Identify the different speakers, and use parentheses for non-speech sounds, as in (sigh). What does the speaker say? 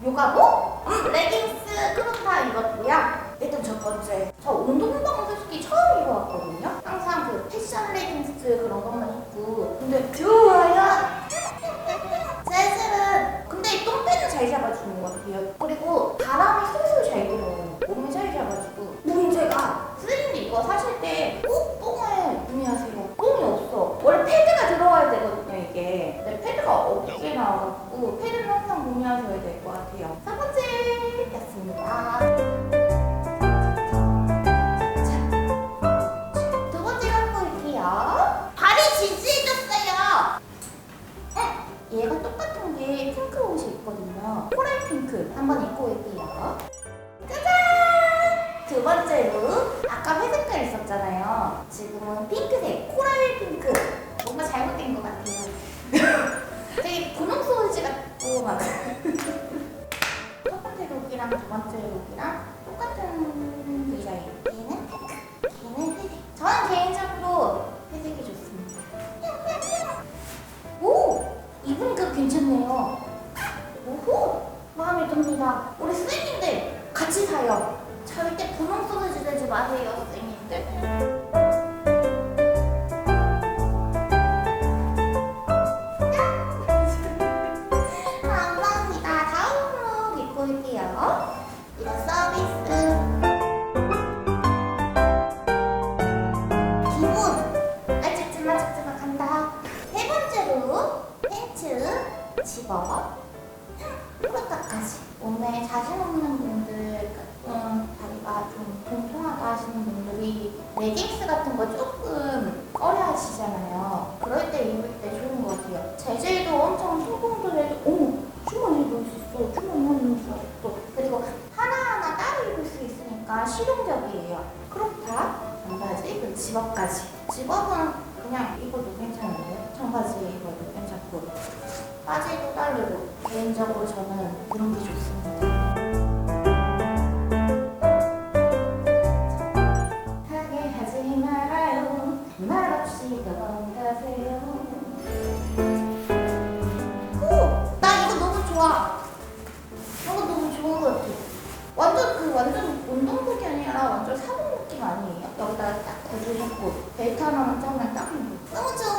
Speaker 1: 문바보? 음, 레깅스 크롭탑 입었고요. 일단 첫 번째, 저 운동복은 솔직히 처음 입어봤거든요. 항상 그 패션 레깅스 그런 것만 입고. 근데 좋아요. (laughs) 셋은 근데 이 똥배는 잘 잡아주는 것 같아요. 그리고 바람이 솔솔 잘 들어요. 몸이 잘 잡아주고. 문제가 스님도 이거 사실 때꼭 똥을 구매하세요. 똥이 없어. 원래 패드가 들어가야 되거든요, 이게. 근데 패드가 없게 나와갖고 패드는 항상 구매하셔야 될 것 같아요. 첫 번째였습니다. 자, 두 번째 갖고 올게요. 발이 지지해졌어요. 응, 얘가 똑같은 게 핑크 옷이 있거든요. 코랄 핑크 한번 입고 올게요. 짜잔! 두 번째로 아까 회색깔 있었잖아요. 지금은 핑크색, 코랄 핑크. 뭔가 잘못된 것 같아요. 되게 분홍 소지 같고 막. 첫 번째 룩이랑 두 번째 룩이랑 똑같은 디자인. 얘는 핑크, 얘는 회색. 저는 개인적으로 회색이 좋습니다. 오! 입으니까 괜찮네요. 오호! 마음에 듭니다. 우리 선생님들 같이 사요. 절대 분홍 소리지 되지 마세요, 선생님들. 자신 없는 분들, 조금 다리가 좀 통통하다 하시는 분들이 레깅스 같은 거 조금 꺼려 하시잖아요. 그럴 때 입을 때 좋은 것 같아요. 재질도 엄청 통통들해도, 어머, 주머니에 넣을 수 있어. 주머니에 넣을 수 있어. 그리고 하나하나 따로 입을 수 있으니까 실용적이에요. 크롭탑, 반바지, 그리고 집업까지. 집업은 그냥 입어도 괜찮은데, 청바지 입어도 괜찮고. 바지도 따르고 개인적으로 저는 이런 게 좋습니다. 다시 떠나세요. 그 완전 사복 느낌 아니에요? 여기다가 딱 구슬 입고 벨트 하나만 짜면 딱 너무 좋아.